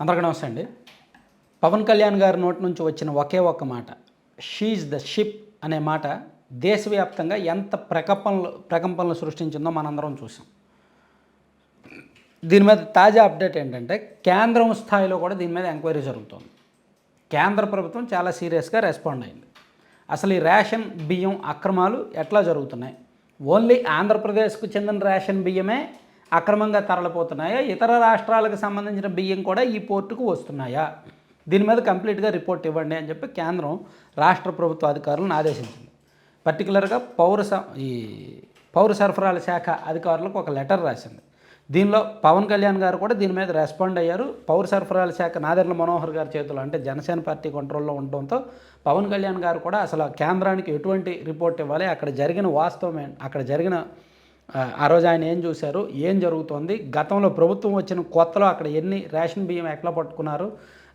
అందరికీ నమస్తే అండి. పవన్ కళ్యాణ్ గారి నోటి నుంచి వచ్చిన ఒకే ఒక్క మాట షీజ్ ద షిప్ అనే మాట దేశవ్యాప్తంగా ఎంత ప్రకంపనలు ప్రకంపనలు సృష్టించిందో మనందరం చూసాం. దీని మీద తాజా అప్డేట్ ఏంటంటే కేంద్రం స్థాయిలో కూడా దీని మీద ఎంక్వైరీ జరుగుతోంది. కేంద్ర ప్రభుత్వం చాలా సీరియస్గా రెస్పాండ్ అయింది. అసలు ఈ రేషన్ బియ్యం అక్రమాలు ఎట్లా జరుగుతున్నాయి? ఓన్లీ ఆంధ్రప్రదేశ్కు చెందిన రేషన్ బియ్యమే అక్రమంగా తరలిపోతున్నాయా? ఇతర రాష్ట్రాలకు సంబంధించిన బియ్యం కూడా ఈ పోర్టుకు వస్తున్నాయా? దీని మీద కంప్లీట్గా రిపోర్ట్ ఇవ్వండి అని చెప్పి కేంద్రం రాష్ట్ర ప్రభుత్వ అధికారులను ఆదేశించింది. పర్టికులర్గా పౌర స- ఈ పౌర సరఫరాల శాఖ అధికారులకు ఒక లెటర్ రాసింది. దీనిలో పవన్ కళ్యాణ్ గారు కూడా దీని మీద రెస్పాండ్ అయ్యారు. పౌర సరఫరాల శాఖ నాదెర్ల మనోహర్ గారి చేతిలో అంటే జనసేన పార్టీ కంట్రోల్లో ఉండడంతో పవన్ కళ్యాణ్ గారు కూడా అసలు కేంద్రానికి ఎటువంటి రిపోర్ట్ ఇవ్వాలి? అక్కడ జరిగిన వాస్తవం అక్కడ జరిగిన ఆ, రోజు ఆయన ఏం చూశారు? ఏం జరుగుతోంది? గతంలో ప్రభుత్వం వచ్చిన కొత్తలో అక్కడ ఎన్ని రేషన్ బియ్యం ఎట్లా పట్టుకున్నారు?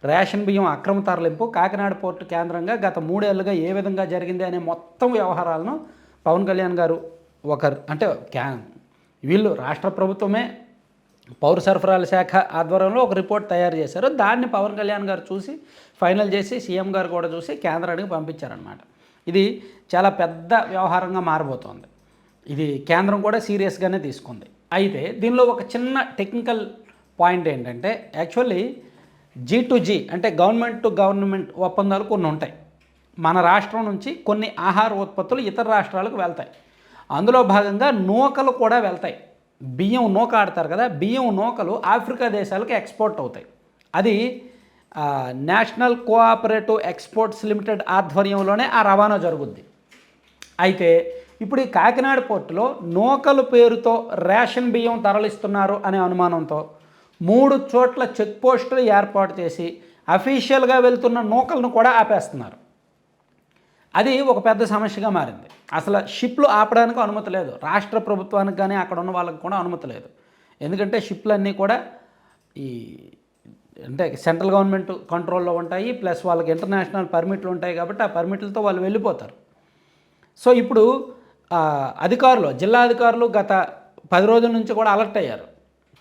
రేషన్ బియ్యం అక్రమ తరలింపు కాకినాడ పోర్టు కేంద్రంగా గత మూడేళ్ళుగా ఏ విధంగా జరిగింది అనే మొత్తం వ్యవహారాలను పవన్ కళ్యాణ్ గారు ఒకరు అంటే క్యా వీళ్ళు రాష్ట్ర ప్రభుత్వమే పౌర సరఫరాల శాఖ ఆధ్వర్యంలో ఒక రిపోర్ట్ తయారు చేశారు. దాన్ని పవన్ కళ్యాణ్ గారు చూసి ఫైనల్ చేసి సీఎం గారు కూడా చూసి కేంద్రానికి పంపించారనమాట ఇది చాలా పెద్ద వ్యవహారంగా మారబోతోంది. ఇది కేంద్రం కూడా సీరియస్గానే తీసుకుంది. అయితే దీనిలో ఒక చిన్న టెక్నికల్ పాయింట్ ఏంటంటే యాక్చువల్లీ జీ టు జీ అంటే గవర్నమెంట్ టు గవర్నమెంట్ ఒప్పందాలు కొన్ని ఉంటాయి. మన రాష్ట్రం నుంచి కొన్ని ఆహార ఉత్పత్తులు ఇతర రాష్ట్రాలకు వెళ్తాయి. అందులో భాగంగా నూకలు కూడా వెళ్తాయి. బియ్యం నూక ఆడతారు కదా బియ్యం నూకలు ఆఫ్రికా దేశాలకు ఎక్స్పోర్ట్ అవుతాయి. అది నేషనల్ కోఆపరేటివ్ ఎక్స్పోర్ట్స్ లిమిటెడ్ ఆధ్వర్యంలోనే ఆ రవాణా జరుగుద్ది. అయితే ఇప్పుడు ఈ కాకినాడ పోర్టులో నూకలు పేరుతో రేషన్ బియ్యం తరలిస్తున్నారు అనే అనుమానంతో మూడు చోట్ల చెక్ పోస్టులు ఏర్పాటు చేసి అఫీషియల్గా వెళ్తున్న నూకలను కూడా ఆపేస్తున్నారు. అది ఒక పెద్ద సమస్యగా మారింది. అసలు షిప్లు ఆపడానికి అనుమతి లేదు. రాష్ట్ర ప్రభుత్వానికి కానీ అక్కడ ఉన్న వాళ్ళకి కూడా అనుమతి లేదు. ఎందుకంటే షిప్లన్నీ కూడా ఈ అంటే సెంట్రల్ గవర్నమెంట్ కంట్రోల్లో ఉంటాయి. ప్లస్ వాళ్ళకి ఇంటర్నేషనల్ పర్మిట్లు ఉంటాయి కాబట్టి ఆ పర్మిట్లతో వాళ్ళు వెళ్ళిపోతారు. సో ఇప్పుడు అధికారులు జిల్లా అధికారులు గత పది రోజుల నుంచి కూడా అలర్ట్ అయ్యారు.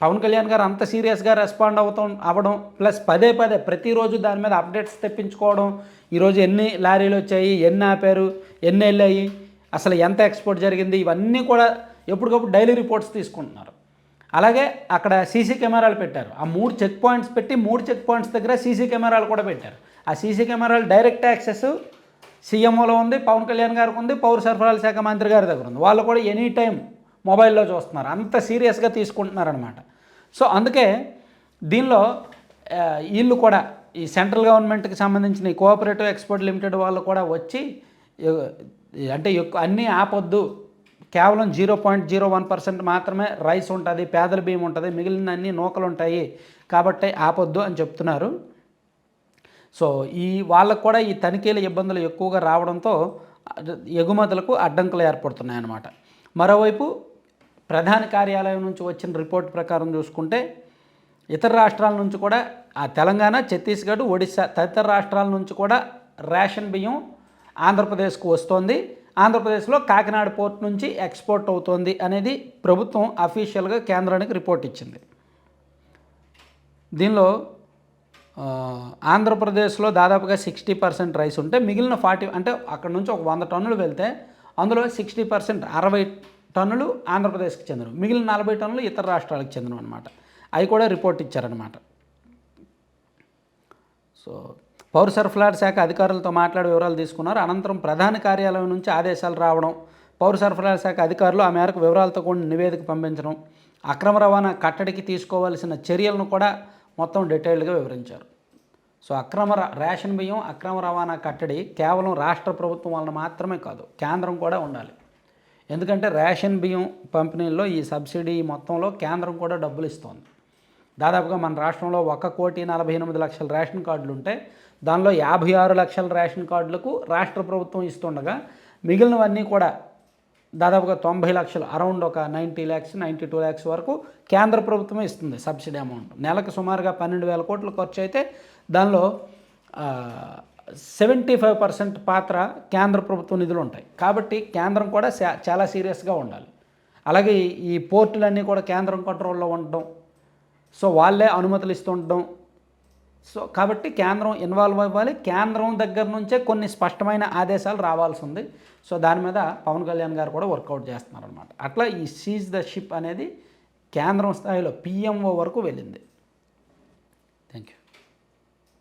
పవన్ కళ్యాణ్ గారు అంత సీరియస్గా రెస్పాండ్ అవుతాం అవ్వడం ప్లస్ పదే పదే ప్రతిరోజు దాని మీద అప్డేట్స్ తెప్పించుకోవడం ఈరోజు ఎన్ని లారీలు వచ్చాయి ఎన్ని ఆపారు ఎన్ని వెళ్ళాయి అసలు ఎంత ఎక్స్పోర్ట్ జరిగింది ఇవన్నీ కూడా ఎప్పటికప్పుడు డైలీ రిపోర్ట్స్ తీసుకుంటున్నారు. అలాగే అక్కడ సీసీ కెమెరాలు పెట్టారు. ఆ మూడు చెక్ పాయింట్స్ పెట్టి మూడు చెక్ పాయింట్స్ దగ్గర సీసీ కెమెరాలు కూడా పెట్టారు. ఆ సీసీ కెమెరాలు డైరెక్ట్ యాక్సెస్ సీఎంఓలో ఉంది పవన్ కళ్యాణ్ గారికి ఉంది పౌర సరఫరాల శాఖ మంత్రి గారి దగ్గర ఉంది. వాళ్ళు కూడా ఎనీ టైం మొబైల్లో చూస్తున్నారు. అంత సీరియస్గా తీసుకుంటున్నారనమాట సో అందుకే దీనిలో వీళ్ళు కూడా ఈ సెంట్రల్ గవర్నమెంట్కి సంబంధించిన ఈ కోఆపరేటివ్ ఎక్స్పోర్ట్ లిమిటెడ్ వాళ్ళు కూడా వచ్చి అంటే ఎక్కువ అన్నీ ఆపొద్దు. కేవలం zero point zero one percent మాత్రమే రైస్ ఉంటుంది పేదల బియ్యం ఉంటుంది మిగిలిన అన్ని నూకలు ఉంటాయి కాబట్టి ఆపొద్దు అని చెప్తున్నారు. సో ఈ వాళ్ళకు కూడా ఈ తనిఖీల ఇబ్బందులు ఎక్కువగా రావడంతో ఎగుమతులకు అడ్డంకులు ఏర్పడుతున్నాయి అన్నమాట మరోవైపు ప్రధాన కార్యాలయం నుంచి వచ్చిన రిపోర్ట్ ప్రకారం చూసుకుంటే ఇతర రాష్ట్రాల నుంచి కూడా ఆ తెలంగాణ ఛత్తీస్గఢ్ ఒడిశా తదితర రాష్ట్రాల నుంచి కూడా రేషన్ బియ్యం ఆంధ్రప్రదేశ్కు వస్తోంది. ఆంధ్రప్రదేశ్లో కాకినాడ పోర్ట్ నుంచి ఎక్స్పోర్ట్ అవుతోంది అనేది ప్రభుత్వం అఫీషియల్గా కేంద్రానికి రిపోర్ట్ ఇచ్చింది. దీనిలో ఆంధ్రప్రదేశ్లో దాదాపుగా సిక్స్టీ పర్సెంట్ రైస్ ఉంటే మిగిలిన ఫార్టీ అంటే అక్కడ నుంచి ఒక వంద టన్నులు వెళ్తే అందులో సిక్స్టీ పర్సెంట్ అరవై టన్నులు ఆంధ్రప్రదేశ్కి చెందినవి. మిగిలిన నలభై టన్నులు ఇతర రాష్ట్రాలకు చెందినవి అనమాట అవి కూడా రిపోర్ట్ ఇచ్చారనమాట సో పౌర సరఫరాల శాఖ అధికారులతో మాట్లాడి వివరాలు తీసుకున్నారు. అనంతరం ప్రధాన కార్యాలయం నుంచి ఆదేశాలు రావడం పౌర సరఫరాల శాఖ అధికారులు ఆ మేరకు వివరాలతో కూడిన నివేదిక పంపించడం అక్రమ రవాణా కట్టడికి తీసుకోవాల్సిన చర్యలను కూడా మొత్తం డీటెయిల్డ్గా వివరించారు. సో అక్రమ ర- రేషన్ బియ్యం అక్రమ రవాణా కట్టడి కేవలం రాష్ట్ర ప్రభుత్వం వలన మాత్రమే కాదు కేంద్రం కూడా ఉండాలి. ఎందుకంటే రేషన్ బియ్యం పంపిణీల్లో ఈ సబ్సిడీ మొత్తంలో కేంద్రం కూడా డబ్బులు ఇస్తోంది. దాదాపుగా మన రాష్ట్రంలో ఒక కోటి నలభై ఎనిమిది లక్షల రేషన్ కార్డులు ఉంటే దానిలో యాభై ఆరు లక్షల రేషన్ కార్డులకు రాష్ట్ర ప్రభుత్వం ఇస్తుండగా మిగిలినవన్నీ కూడా దాదాపుగా తొంభై లక్షలు అరౌండ్ ఒక ninety lakhs ninety two lakhs వరకు కేంద్ర ప్రభుత్వమే ఇస్తుంది సబ్సిడీ అమౌంట్. నెలకు సుమారుగా పన్నెండు వేల కోట్ల ఖర్చు అయితే దానిలో సెవెంటీ ఫైవ్ పర్సెంట్ పాత్ర కేంద్ర ప్రభుత్వ నిధులు ఉంటాయి. కాబట్టి కేంద్రం కూడా చా- చాలా సీరియస్గా ఉండాలి. అలాగే ఈ- పోర్టులన్నీ కూడా కేంద్రం కంట్రోల్లో ఉండడం సో వాళ్ళే అనుమతులు ఇస్తుండడం సో కాబట్టి కేంద్రం ఇన్వాల్వ్ అవ్వాలి. కేంద్రం దగ్గర నుంచే కొన్ని స్పష్టమైన ఆదేశాలు రావాల్సి ఉంది. సో దాని మీద పవన్ కళ్యాణ్ గారు కూడా వర్కౌట్ చేస్తున్నారు అనమాట అట్లా ఈ సీజ్ ద షిప్ అనేది కేంద్రం స్థాయిలో పిఎంఓ వరకు వెళ్ళింది. Thank you